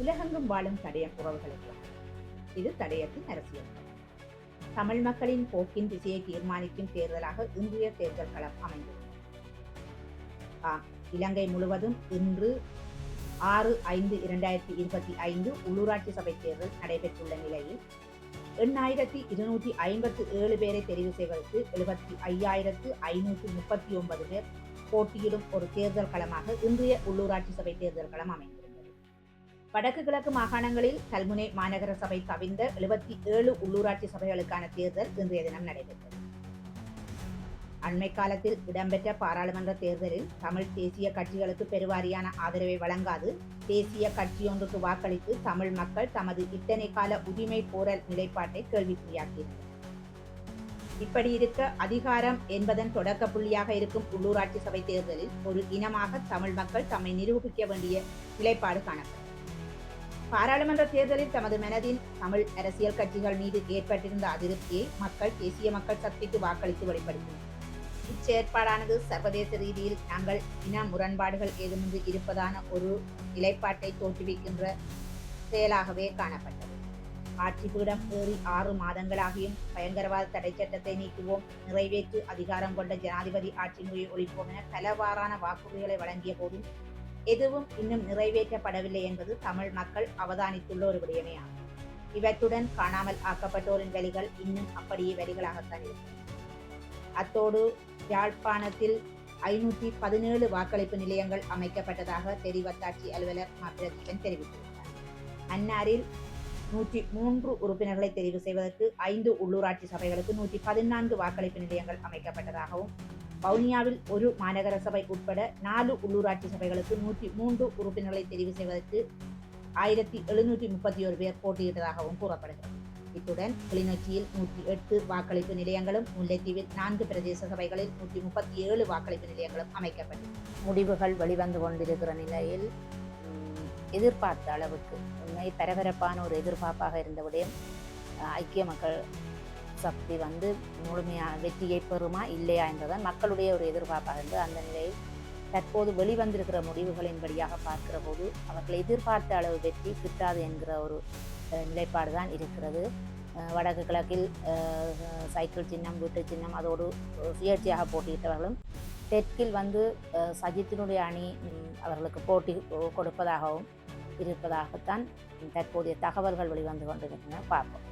உலகெங்கும் வாழும் தடயம் உறவுகளுக்கு இது தடயத்தின் அரசியல். தமிழ் மக்களின் போக்கின் திசையை தீர்மானிக்கும் தேர்தலாக இன்றைய தேர்தல் களம் அமைந்தது. ஆம் இலங்கை முழுவதும் இன்று ஆறு ஐந்து இரண்டாயிரத்தி இருபத்தி ஐந்து உள்ளூராட்சி சபை தேர்தல் நடைபெற்றுள்ள நிலையில் எண்ணாயிரத்தி இருநூற்றி ஐம்பத்து ஏழு பேரை தெரிவு செய்வதற்கு எழுபத்தி ஐயாயிரத்து ஐநூற்று முப்பத்தி ஒன்பது பேர் போட்டியிடும் ஒரு தேர்தல் களமாக இன்றைய உள்ளூராட்சி சபை தேர்தல் களம் அமைந்திருந்தது வடக்கு கிழக்கு மாகாணங்களில் கல்முனை மாநகர சபை கவிழ்ந்த எழுபத்தி ஏழு உள்ளூராட்சி சபைகளுக்கான தேர்தல் இன்றைய தினம் நடைபெற்றது. அண்மை காலத்தில் இடம்பெற்ற பாராளுமன்ற தேர்தலில் தமிழ் தேசிய கட்சிகளுக்கு பெருவாரியான ஆதரவை வழங்காது தேசிய கட்சியொன்றுக்கு வாக்களித்து தமிழ் மக்கள் தமது இத்தனை கால உரிமை கோரல் நிலைப்பாட்டை கேள்விக்குறியாக்கினர். இப்படி இருக்க அதிகாரம் என்பதன் தொடக்க புள்ளியாக இருக்கும் உள்ளூராட்சி சபை தேர்தலில் ஒரு இனமாக தமிழ் மக்கள் தம்மை நிரூபிக்க வேண்டிய நிலைப்பாடு காணப்படும் பாராளுமன்ற தேர்தலில் தமது மனதின் தமிழ் அரசியல் கட்சிகள் மீது ஏற்பட்டிருந்த அதிருப்தியை மக்கள் தேசிய மக்கள் சக்திக்கு வாக்களித்து வெளிப்படுத்தினர். இச்செயற்பாடானது சர்வதேச ரீதியில் நாங்கள் இன முரண்பாடுகள் ஏதுமின்றி இருப்பதான ஒரு நிலைப்பாட்டை தோற்றுவிக்கின்ற செயலாகவே காணப்பட்டது. ஆட்சி பீடம் ஏறி ஆறு மாதங்களாகியும் பயங்கரவாத தடை சட்டத்தை நீக்குவோம் நிறைவேற்று அதிகாரம் கொண்ட ஜனாதிபதி ஆட்சி முறையை ஒழிப்போம் என பலவாறான வாக்குறுதிகளை வழங்கிய போதும் எதுவும் இன்னும் நிறைவேற்றப்படவில்லை என்பது தமிழ் மக்கள் அவதானித்துள்ள ஒரு விடயமே ஆகும் இவற்றுடன் காணாமல் ஆக்கப்பட்டோரின் வழிகள் இன்னும் அப்படியே வழிகளாகத்தான் இருக்கும். அத்தோடு யாழ்ப்பாணத்தில் ஐநூற்றி பதினேழு வாக்களிப்பு நிலையங்கள் அமைக்கப்பட்டதாக தெரிவத்தாட்சி அலுவலர் மாப்பிரதீபன் தெரிவித்துள்ளார் அன்னாரில் நூற்றி மூன்று உறுப்பினர்களை தெரிவு செய்வதற்கு ஐந்து உள்ளூராட்சி சபைகளுக்கு நூற்றி பதினான்கு வாக்களிப்பு நிலையங்கள் அமைக்கப்பட்டதாகவும் வவுனியாவில் ஒரு மாநகர சபை உட்பட நாலு உள்ளூராட்சி சபைகளுக்கு நூற்றி மூன்று உறுப்பினர்களை தெரிவு செய்வதற்கு ஆயிரத்தி எழுநூற்றி முப்பத்தி ஒரு பேர் போட்டியிட்டதாகவும் கூறப்படுகிறது. இத்துடன் கிளிநொச்சியில் நூற்றி எட்டு வாக்களிப்பு நிலையங்களும் முல்லைத்தீவில் நான்கு பிரதேச சபைகளில் நூற்றி முப்பத்தி ஏழு வாக்களிப்பு நிலையங்களும் அமைக்கப்பட்டது முடிவுகள் வெளிவந்து கொண்டிருக்கிற நிலையில் எதிர்பார்த்த அளவுக்கு உண்மை பரபரப்பான ஒரு எதிர்பார்ப்பாக இருந்த விடயம் ஐக்கிய மக்கள் சக்தி வந்து முழுமையாக வெற்றியை பெறுமா இல்லையா என்பதுதான் மக்களுடைய ஒரு எதிர்பார்ப்பாக இருந்தது அந்த நிலையில் தற்போது வெளிவந்திருக்கிற முடிவுகளின்படியாக பார்க்கிற போது அவர்கள் எதிர்பார்த்த அளவு வெற்றி கிட்டாது என்கிற ஒரு நிலைப்பாடு தான் இருக்கிறது. வடக்கு கிழக்கில் சைக்கிள் சின்னம் வீட்டு சின்னம் அதோடு சுயேட்சையாக போட்டியிட்டவர்களும் தெற்கில் வந்து சஜித்தினுடைய அணி அவர்களுக்கு போட்டி கொடுப்பதாகவும் இருப்பதாகத்தான் தற்போதைய தகவல்கள் வெளிவந்து கொண்டிருக்கின்றன. பார்ப்போம்.